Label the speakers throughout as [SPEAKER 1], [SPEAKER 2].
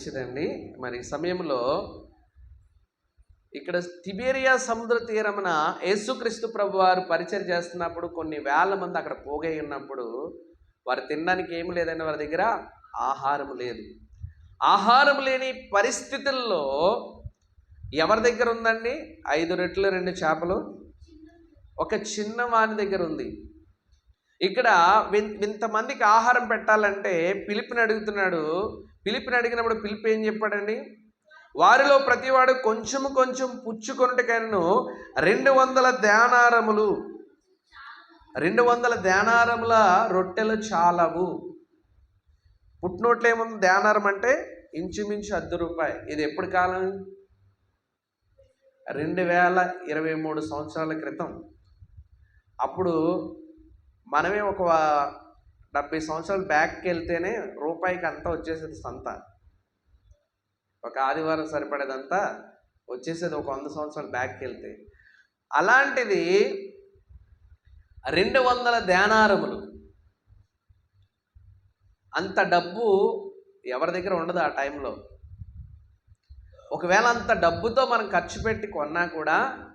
[SPEAKER 1] మంచిదండి మరి సమయంలో ఇక్కడ తిబేరియా సముద్ర తీరమున యేసుక్రీస్తు ప్రభు వారు పరిచయం చేస్తున్నప్పుడు కొన్ని వేల మంది అక్కడ పోగై ఉన్నప్పుడు వారు తినడానికి ఏమి లేదండి వారి దగ్గర ఆహారం లేదు. ఆహారం లేని పరిస్థితుల్లో ఎవరి దగ్గర ఉందండి? ఐదు రెట్లు రెండు చేపలు. ఒక చిన్న వాని దగ్గర ఉంది. ఇక్కడ ఇంతమందికి ఆహారం పెట్టాలంటే పిలిపిని అడుగుతున్నాడు. పిలిపిని అడిగినప్పుడు పిలిపి ఏం చెప్పాడండి? వారిలో ప్రతివాడు కొంచెం కొంచెం పుచ్చుకొనుటకైనను రెండు వందల ధ్యానారములు. రెండు వందల ధ్యానారముల రొట్టెలు చాలవు. పుట్టినోట్లు ఏముంది ధ్యానారం అంటే ఇంచుమించు అర్ధ రూపాయి. ఇది ఎప్పుడు కాలం? రెండు వేల ఇరవై మూడు సంవత్సరాల క్రితం. అప్పుడు మనమే ఒక డెబ్బై సంవత్సరాలు బ్యాక్కి వెళ్తేనే రూపాయికి అంతా వచ్చేసేది సంత. ఒక ఆదివారం సరిపడేదంతా వచ్చేసేది ఒక వంద సంవత్సరాలు బ్యాక్కి వెళ్తే. అలాంటిది రెండు వందల ధ్యానారములు. అంత డబ్బు ఎవరి దగ్గర ఉండదు ఆ టైంలో. ఒకవేళ అంత డబ్బుతో మనం ఖర్చు పెట్టి కొన్నా కూడా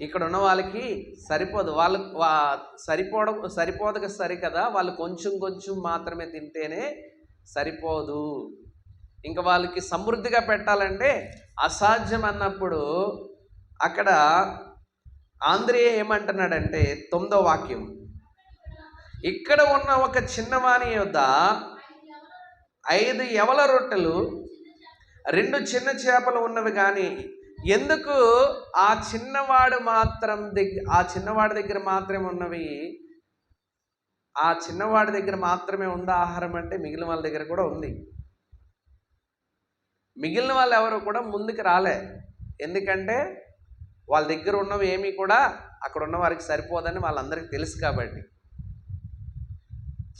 [SPEAKER 1] ఇక్కడ ఉన్న వాళ్ళకి సరిపోదు. వాళ్ళు వా సరిపోవడం సరిపోదక సరి కదా. వాళ్ళు కొంచెం కొంచెం మాత్రమే తింటేనే సరిపోదు. ఇంకా వాళ్ళకి సమృద్ధిగా పెట్టాలంటే అసాధ్యం అన్నప్పుడు అక్కడ ఆంధ్రేయ ఏమంటున్నాడంటే తొమ్మిదో వాక్యం. ఇక్కడ ఉన్న ఒక చిన్నవాణి యొద్ద ఐదు ఎవల రొట్టెలు రెండు చిన్న చేపలు ఉన్నవి కానీ ఎందుకు ఆ చిన్నవాడు మాత్రం దగ్గర ఆ చిన్నవాడి దగ్గర మాత్రమే ఉన్నవి? ఆ చిన్నవాడి దగ్గర మాత్రమే ఉందా ఆహారం అంటే మిగిలిన వాళ్ళ దగ్గర కూడా ఉంది. మిగిలిన వాళ్ళు ఎవరు కూడా ముందుకు రాలే. ఎందుకంటే వాళ్ళ దగ్గర ఉన్నవి ఏమీ కూడా అక్కడ ఉన్న వారికి సరిపోదని వాళ్ళందరికీ తెలుసు కాబట్టి.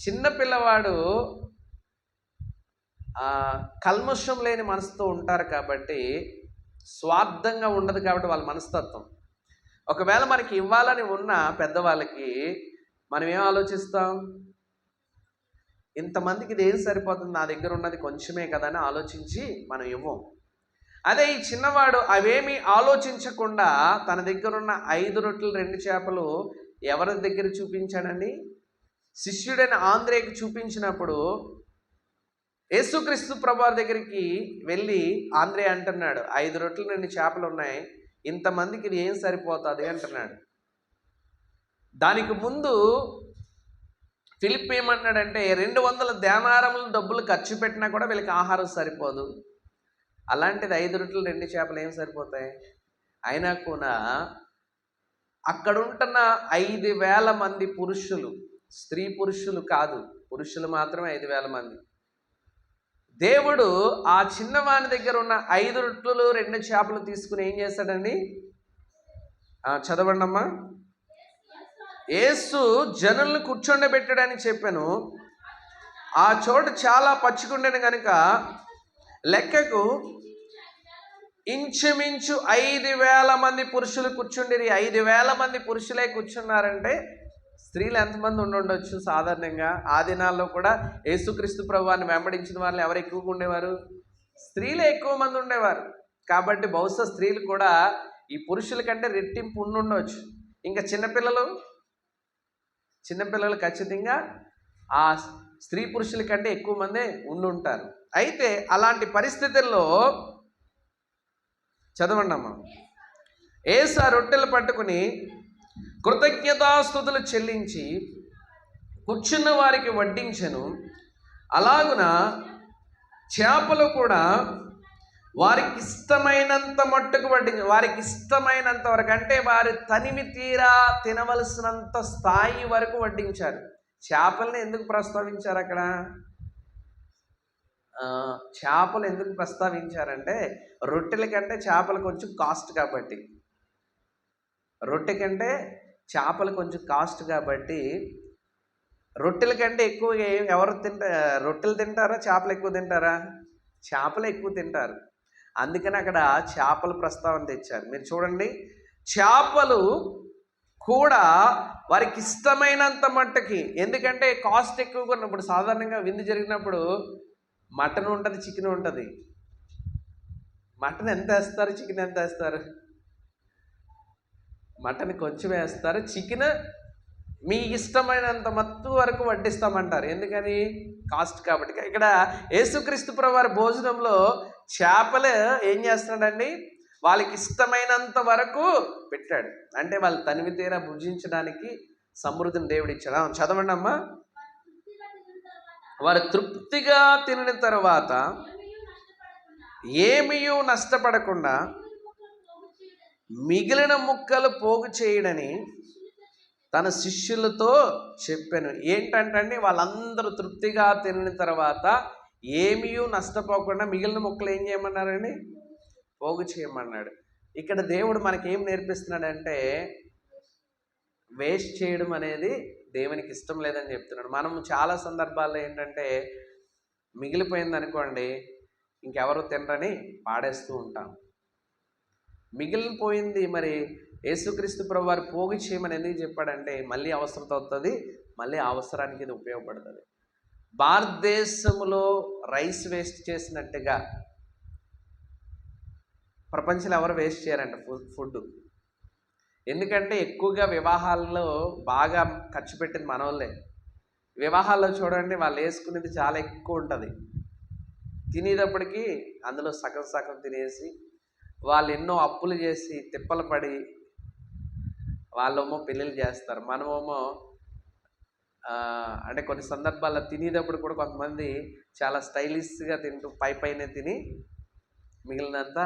[SPEAKER 1] చిన్న పిల్లవాడు కల్మషం లేని మనసుతో ఉంటారు కాబట్టి స్వార్థంగా ఉండదు కాబట్టి వాళ్ళ మనస్తత్వం. ఒకవేళ మనకి ఇవ్వాలని ఉన్న పెద్దవాళ్ళకి మనం ఏం ఆలోచిస్తాం? ఇంతమందికి ఇది ఏం సరిపోతుంది? నా దగ్గర ఉన్నది కొంచెమే కదా అని ఆలోచించి మనం ఇవ్వం. అదే ఈ చిన్నవాడు అవేమీ ఆలోచించకుండా తన దగ్గర ఉన్న ఐదు రొట్టెలు రెండు చేపలు ఎవరి దగ్గర చూపించాడండి? శిష్యుడైన ఆంధ్రేకి చూపించినప్పుడు యేసుక్రీస్తు ప్రభువారి దగ్గరికి వెళ్ళి ఆంధ్రే అంటున్నాడు ఐదు రొట్టెలు రెండు చేపలు ఉన్నాయి ఇంతమందికి ఇది ఏం సరిపోతుంది? అంటున్నాడు. దానికి ముందు ఫిలిప్ ఏమన్నాడంటే రెండు వందల దేనారములు డబ్బులు ఖర్చు పెట్టినా కూడా వీళ్ళకి ఆహారం సరిపోదు. అలాంటిది ఐదు రొట్లు రెండు చేపలు ఏం సరిపోతాయి? అయినా కూడా అక్కడ ఉంటున్న ఐదు వేల మంది పురుషులు స్త్రీ పురుషులు కాదు పురుషులు మాత్రమే ఐదు వేల మంది. దేవుడు ఆ చిన్నవాని దగ్గర ఉన్న ఐదు రొట్టెలు రెండు చేపలు తీసుకుని ఏం చేశాడండి చదవండమ్మా చదవండి అమ్మా. యేసు జనుల్ని కూర్చోండబెట్టాడని చెప్పాను. ఆ చోటు చాలా పచ్చికుండెను కనుక లెక్కకు ఇంచుమించు ఐదు వేల మంది పురుషులు కూర్చుండిరి. ఐదు వేల మంది పురుషులే కూర్చున్నారంటే స్త్రీలు ఎంతమంది ఉండి ఉండొచ్చు సాధారణంగా? ఆ దినాల్లో కూడా యేసుక్రీస్తు ప్రభువాన్ని వెంబడించిన వాళ్ళు ఎవరు ఎక్కువగా ఉండేవారు? స్త్రీలే ఎక్కువ మంది ఉండేవారు. కాబట్టి బహుశా స్త్రీలు కూడా ఈ పురుషుల కంటే రెట్టింపు ఉండి ఉండవచ్చు ఇంకా చిన్నపిల్లలు? చిన్నపిల్లలు ఖచ్చితంగా ఆ స్త్రీ పురుషుల కంటే ఎక్కువ మందే ఉండి ఉంటారు అయితే అలాంటి పరిస్థితుల్లో చదవండి అమ్మ ఏసు ఆ రొట్టెలు పట్టుకుని కృతజ్ఞతాస్థుతులు చెల్లించి కూర్చున్న వారికి వడ్డించెను. అలాగున చేపలు కూడా వారికి ఇష్టమైనంత మట్టుకు వడ్డించ వారికి ఇష్టమైనంత వరకు అంటే వారి తనిమి తీరా తినవలసినంత స్థాయి వరకు వడ్డించారు. చేపల్ని ఎందుకు ప్రస్తావించారు అక్కడ? చేపలు ఎందుకు ప్రస్తావించారంటే రొట్టెల కంటే చేపలు కొంచెం కాస్ట్ కాబట్టి. రొట్టె కంటే చేపలు కొంచెం కాస్ట్ కాబట్టి రొట్టెల కంటే ఎక్కువగా ఎవరు తింటా రొట్టెలు తింటారా? చేపలు ఎక్కువ తింటారా? చేపలు ఎక్కువ తింటారు. అందుకని అక్కడ చేపల ప్రస్తావన తెచ్చారు. మీరు చూడండి చేపలు కూడా వారికి ఇష్టమైనంత మట్టుకి ఎందుకంటే కాస్ట్ ఎక్కువగా ఉన్నప్పుడు సాధారణంగా విందు జరిగినప్పుడు మటన్ ఉంటుంది చికెన్ ఉంటుంది. మటన్ ఎంత వేస్తారు? చికెన్ ఎంత వేస్తారు? మటన్ కొంచెం వేస్తారు చికెన్ మీ ఇష్టమైనంత మత్తు వరకు వడ్డిస్తామంటారు. ఎందుకని? కాస్ట్ కాబట్టి. ఇక్కడ యేసుక్రీస్తు వారి భోజనంలో చేపలు ఏం చేస్తున్నాడండి? వాళ్ళకి ఇష్టమైనంత వరకు పెట్టాడు. అంటే వాళ్ళు తనివి తీరా భుజించడానికి సమృద్ధిని దేవుడు ఇచ్చాడు. చదవండి అమ్మా. వారు తృప్తిగా తినిన తర్వాత ఏమీ నష్టపడకుండా మిగిలిన ముక్కలు పోగు చేయడని తన శిష్యులతో చెప్పాను. ఏంటంటే వాళ్ళందరూ తృప్తిగా తినిన తర్వాత ఏమీ నష్టపోకుండా మిగిలిన ముక్కలు ఏం చేయమన్నారండి? పోగు చేయమన్నాడు. ఇక్కడ దేవుడు మనకేం నేర్పిస్తున్నాడంటే వేస్ట్ చేయడం అనేది దేవునికి ఇష్టం లేదని చెప్తున్నాడు. మనం చాలా సందర్భాల్లో ఏంటంటే మిగిలిపోయింది అనుకోండి ఇంకెవరు తినరని పాడేస్తూ ఉంటాం. మిగిలిపోయింది మరి. యేసుక్రీస్తు ప్రభు వారు పోగు చేయమని ఎందుకు చెప్పాడంటే మళ్ళీ అవసరత అవుతుంది మళ్ళీ అవసరానికి ఇది ఉపయోగపడుతుంది. భారతదేశంలో రైస్ వేస్ట్ చేసినట్టుగా ప్రపంచంలో ఎవరు వేస్ట్ చేయరంట ఫుడ్ ఫుడ్ ఎందుకంటే ఎక్కువగా వివాహాల్లో బాగా ఖర్చు పెట్టింది మనోళ్ళే. వివాహాల్లో చూడండి వాళ్ళు వేసుకునేది చాలా ఎక్కువ ఉంటుంది. తినేటప్పటికి అందులో సగం సగం తినేసి వాళ్ళు ఎన్నో అప్పులు చేసి తిప్పలు పడి వాళ్ళేమో పెళ్ళిళ్ళు చేస్తారు. మనమేమో అంటే కొన్ని సందర్భాల్లో తినేటప్పుడు కూడా కొంతమంది చాలా స్టైలిష్గా తింటూ పై పైనే తిని మిగిలినంతా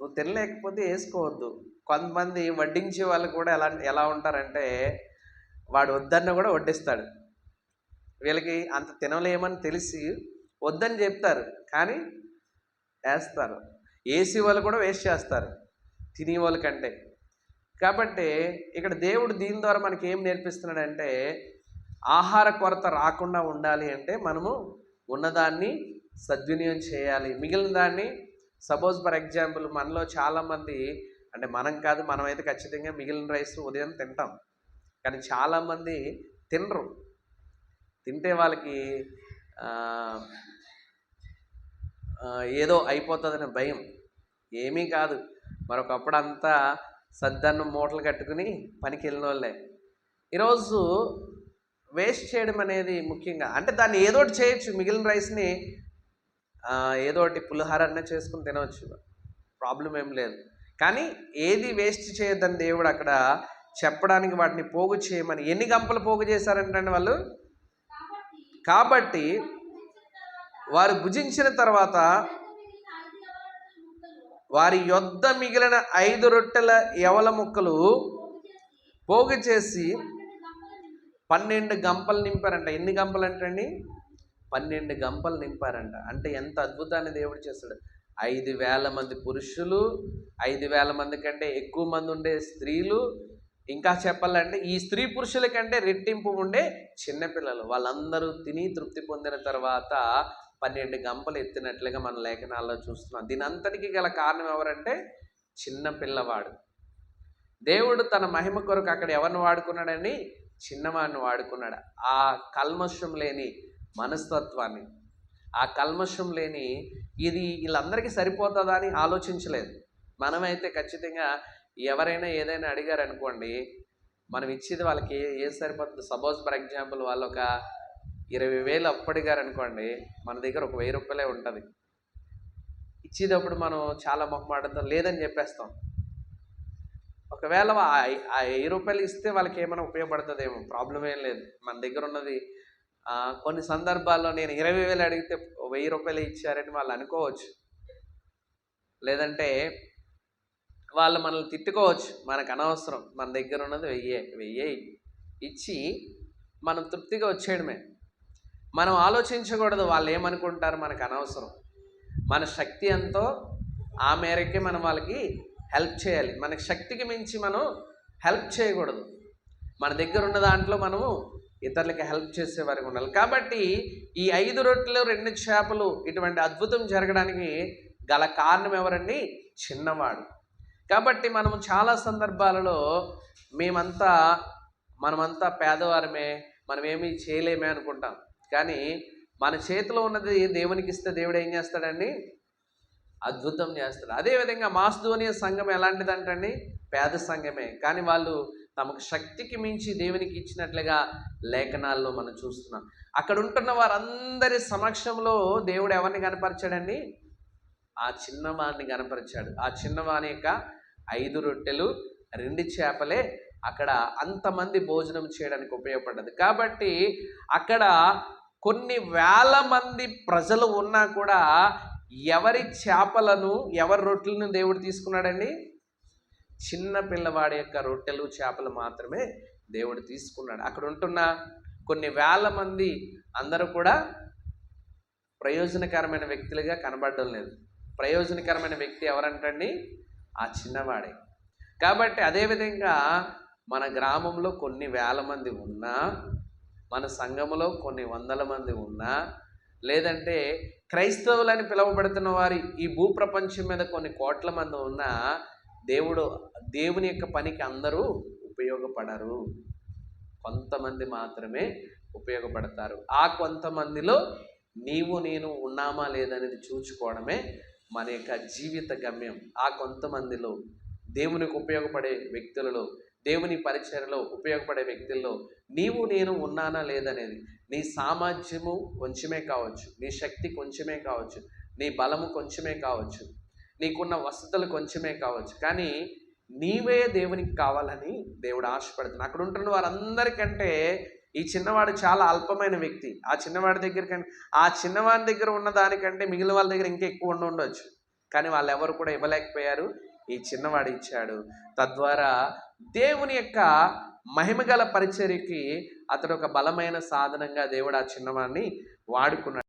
[SPEAKER 1] నువ్వు తినలేకపోతే వేసుకోవద్దు. కొంతమంది వడ్డించే వాళ్ళు కూడా ఎలా ఎలా ఉంటారంటే వాడు వద్దన్న కూడా వడ్డిస్తాడు. వీళ్ళకి అంత తినలేమని తెలిసి వద్దని చెప్తారు. కానీ వేస్తారు. ఏసీ వాళ్ళు కూడా వేస్ట్ చేస్తారు. తినే వాళ్ళకంటే కాబట్టి ఇక్కడ దేవుడు దీని ద్వారా మనకి ఏం నేర్పిస్తున్నాడంటే ఆహార కొరత రాకుండా ఉండాలి అంటే మనము ఉన్నదాన్ని సద్వినియోగం చేయాలి. మిగిలిన దాన్ని సపోజ్ ఫర్ ఎగ్జాంపుల్ మనలో చాలామంది అంటే మనం కాదు మనమైతే ఖచ్చితంగా మిగిలిన రైస్ ఉదయం తింటాం. కానీ చాలామంది తినరు. తింటే వాళ్ళకి ఏదో అయిపోతుందనే భయం. ఏమీ కాదు. మరొకప్పుడు అంతా సద్దన్నం మూటలు కట్టుకుని పనికి వెళ్ళిన వాళ్ళే ఈరోజు వేస్ట్ చేయడం అనేది ముఖ్యంగా అంటే దాన్ని ఏదో ఒకటి చేయొచ్చు. మిగిలిన రైస్ని ఆ, ఏదో ఒకటి పులిహార అన్న చేసుకుని తినవచ్చు ప్రాబ్లం ఏం లేదు. కానీ ఏది వేస్ట్ చేయొద్దని దేవుడు అక్కడ చెప్పడానికి వాటిని పోగు చేయమని ఎన్ని గంపలు పోగు చేశారంటే వాళ్ళు? కాబట్టి వారు భుజించిన తర్వాత వారి యొద్ద మిగిలిన ఐదు రొట్టెల ఎవల ముక్కలు? పోగు చేసి పన్నెండు గంపలు నింపారంట. ఎన్ని గంపలు అంటండి పన్నెండు గంపలు నింపారంట. అంటే ఎంత అద్భుతాన్ని దేవుడు చేస్తాడు. ఐదు వేల మంది పురుషులు ఐదు వేల మంది కంటే ఎక్కువ మంది ఉండే స్త్రీలు ఇంకా చెప్పాలంటే ఈ స్త్రీ పురుషుల కంటే రెట్టింపు ఉండే చిన్నపిల్లలు వాళ్ళందరూ తిని తృప్తి పొందిన తర్వాత పన్నెండు గంపలు ఎత్తినట్లుగా మన లేఖనాల్లో చూస్తున్నాం. దీని అంతటికి గల కారణం ఎవరంటే చిన్న పిల్లవాడు. దేవుడు తన మహిమ కొరకు అక్కడ ఎవరిని వాడుకున్నాడని చిన్నవాడిని వాడుకున్నాడు. ఆ కల్మషం లేని మనస్తత్వాన్ని. ఆ కల్మషం లేని ఇది వీళ్ళందరికీ సరిపోతుందా అని ఆలోచించలేదు. మనమైతే ఖచ్చితంగా ఎవరైనా ఏదైనా అడిగారనుకోండి మనం ఇచ్చేది వాళ్ళకి ఏ సరిపోతుంది? సపోజ్ ఫర్ ఎగ్జాంపుల్ వాళ్ళు ఒక ఇరవై వేలు అప్పటిగారు అనుకోండి మన దగ్గర ఒక వెయ్యి రూపాయలే ఉంటుంది. ఇచ్చేటప్పుడు మనం చాలా మొహమాటంతో లేదని చెప్పేస్తాం. ఒకవేళ ఆ వెయ్యి రూపాయలు ఇస్తే వాళ్ళకి ఏమైనా ఉపయోగపడుతుందేమో ప్రాబ్లం ఏం లేదు. మన దగ్గర ఉన్నది కొన్ని సందర్భాల్లో నేను ఇరవై వేలు అడిగితే వెయ్యి రూపాయలు ఇచ్చారని వాళ్ళు అనుకోవచ్చు. లేదంటే వాళ్ళు మనల్ని తిట్టుకోవచ్చు మనకు అనవసరం. మన దగ్గర ఉన్నది వెయ్యే వెయ్యే ఇచ్చి మనం తృప్తిగా వచ్చేయడమే. మనం ఆలోచించకూడదు వాళ్ళు ఏమనుకుంటారు మనకు అనవసరం. మన శక్తి ఎంతో ఆ మేరకే మనం వాళ్ళకి హెల్ప్ చేయాలి. మనకి శక్తికి మించి మనం హెల్ప్ చేయకూడదు. మన దగ్గర ఉన్న దాంట్లో మనము ఇతరులకి హెల్ప్ చేసే వారికి ఉండాలి. కాబట్టి ఈ ఐదు రొట్టెలు రెండు చేపలు ఇటువంటి అద్భుతం జరగడానికి గల కారణం ఎవరండి? చిన్నవాడు. కాబట్టి మనం చాలా సందర్భాలలో మేమంతా మనమంతా పేదవారమే మనం ఏమీ చేయలేమే అనుకుంటాం. కానీ మన చేతిలో ఉన్నది దేవునికి ఇస్తే దేవుడు ఏం చేస్తాడండి? అద్భుతం చేస్తాడు. అదేవిధంగా మాస్ధోనియ సంఘం ఎలాంటిదంటండి? పేద సంఘమే. కానీ వాళ్ళు తమకు శక్తికి మించి దేవునికి ఇచ్చినట్లుగా లేఖనాల్లో మనం చూస్తున్నాం. అక్కడ ఉంటున్న వారందరి సమక్షంలో దేవుడు ఎవరిని కనపరిచాడండి? ఆ చిన్నవాడిని కనపరిచాడు. ఆ చిన్నవాని యొక్క ఐదు రొట్టెలు రెండు చేపలే అక్కడ అంతమంది భోజనం చేయడానికి ఉపయోగపడ్డది. కాబట్టి అక్కడ కొన్ని వేల మంది ప్రజలు ఉన్నా కూడా ఎవరి చేపలను ఎవరి రొట్టెలను దేవుడు తీసుకున్నాడండి? చిన్న పిల్లవాడి యొక్క రొట్టెలు చేపలు మాత్రమే దేవుడు తీసుకున్నాడు. అక్కడ ఉంటున్న కొన్ని వేల మంది అందరూ కూడా ప్రయోజనకరమైన వ్యక్తులుగా కనబడడం లేదు. ప్రయోజనకరమైన వ్యక్తి ఎవరంటండి? ఆ చిన్నవాడే. కాబట్టి అదేవిధంగా మన గ్రామంలో కొన్ని వేల మంది ఉన్నా మన సంఘములో కొన్ని వందల మంది ఉన్నా లేదంటే క్రైస్తవులని పిలువబడుతున్న వారి ఈ భూప్రపంచం మీద కొన్ని కోట్ల మంది ఉన్నా దేవుడు దేవుని యొక్క పనికి అందరూ ఉపయోగపడరు. కొంతమంది మాత్రమే ఉపయోగపడతారు. ఆ కొంతమందిలో నీవు నేను ఉన్నామా లేదనేది చూచుకోవడమే మన యొక్క జీవిత గమ్యం. ఆ కొంతమందిలో దేవునికి ఉపయోగపడే వ్యక్తులలో దేవుని పరిచయలో ఉపయోగపడే వ్యక్తుల్లో నీవు నేను ఉన్నానా లేదనేది. నీ సామర్థ్యము కొంచెమే కావచ్చు. నీ శక్తి కొంచెమే కావచ్చు. నీ బలము కొంచెమే కావచ్చు. నీకున్న వసతులు కొంచెమే కావచ్చు. కానీ నీవే దేవునికి కావాలని దేవుడు ఆశపడుతున్నాడు. అక్కడ ఉంటున్న వారందరికంటే ఈ చిన్నవాడు చాలా అల్పమైన వ్యక్తి. ఆ చిన్నవాడి దగ్గర కంటే ఆ చిన్నవాడి దగ్గర ఉన్న దానికంటే మిగిలిన వాళ్ళ దగ్గర ఇంకా ఎక్కువ ఉండి ఉండొచ్చు. కానీ వాళ్ళు ఎవరు కూడా ఇవ్వలేకపోయారు. ఈ చిన్నవాడు ఇచ్చాడు. తద్వారా దేవుని యొక్క మహిమగల పరిచర్యకి అతడు ఒక బలమైన సాధనంగా దేవుడు ఆ చిన్నవాడిని వాడుకున్నాడు.